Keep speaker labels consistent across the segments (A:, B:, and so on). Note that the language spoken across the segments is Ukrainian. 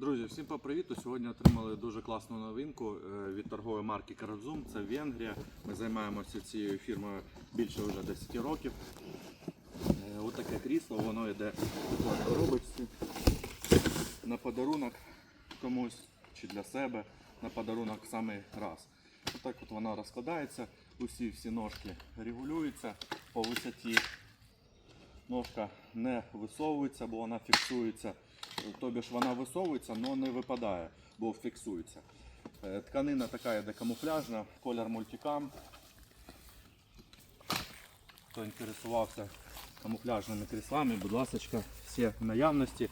A: Друзі, всім привіт! Сьогодні отримали дуже класну новинку е, від торгової марки Карадзум. Це Венгрія. Ми займаємося цією фірмою більше вже 10 років. Е, Ось таке крісло, воно йде в коробочці на подарунок комусь чи для себе на подарунок саме раз. Отак от воно розкладається, усі всі ножки регулюються по висоті. Ножка не висовується, бо вона фіксується. Тобі ж вона висовується, але не випадає, бо фіксується. Е, Тканина така йде камуфляжна, колір мультикам. Хто інтересувався камуфляжними кріслами, будь ласка, всі в наявності.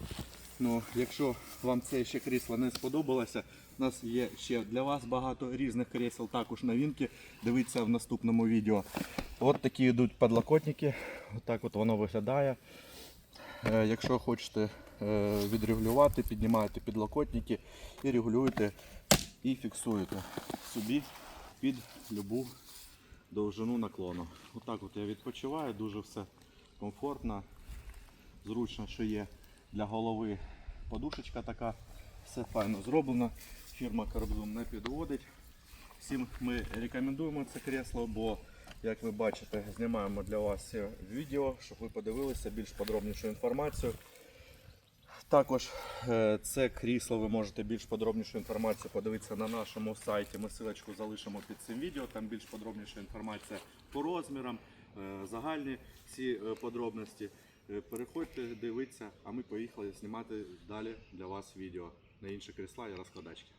A: Ну, якщо вам це ще крісло не сподобалося, у нас є ще для вас багато різних крісел, також новинки. Дивіться в наступному відео. От такі йдуть подлокотники. Отак от воно виглядає. Е, Якщо хочете е, відрегулювати, піднімаєте підлокотники і регулюєте і фіксуєте собі під любу довжину наклону. Отак от я відпочиваю, дуже все комфортно, зручно, що є для голови подушечка така, все файно зроблено. Фірма Карбзум не підводить. Всім ми рекомендуємо це кресло, бо, як ви бачите, знімаємо для вас відео, щоб ви подивилися більш подробнішу інформацію. Також е, це крісло ви можете більш подробнішу інформацію подивитися на нашому сайті. Ми ссылочку залишимо під цим відео. Там більш подробніша інформація по розмірам, е, загальні всі е, подробності. Е, Переходьте, дивіться, а ми поїхали знімати далі для вас відео на інші крісла і розкладачки.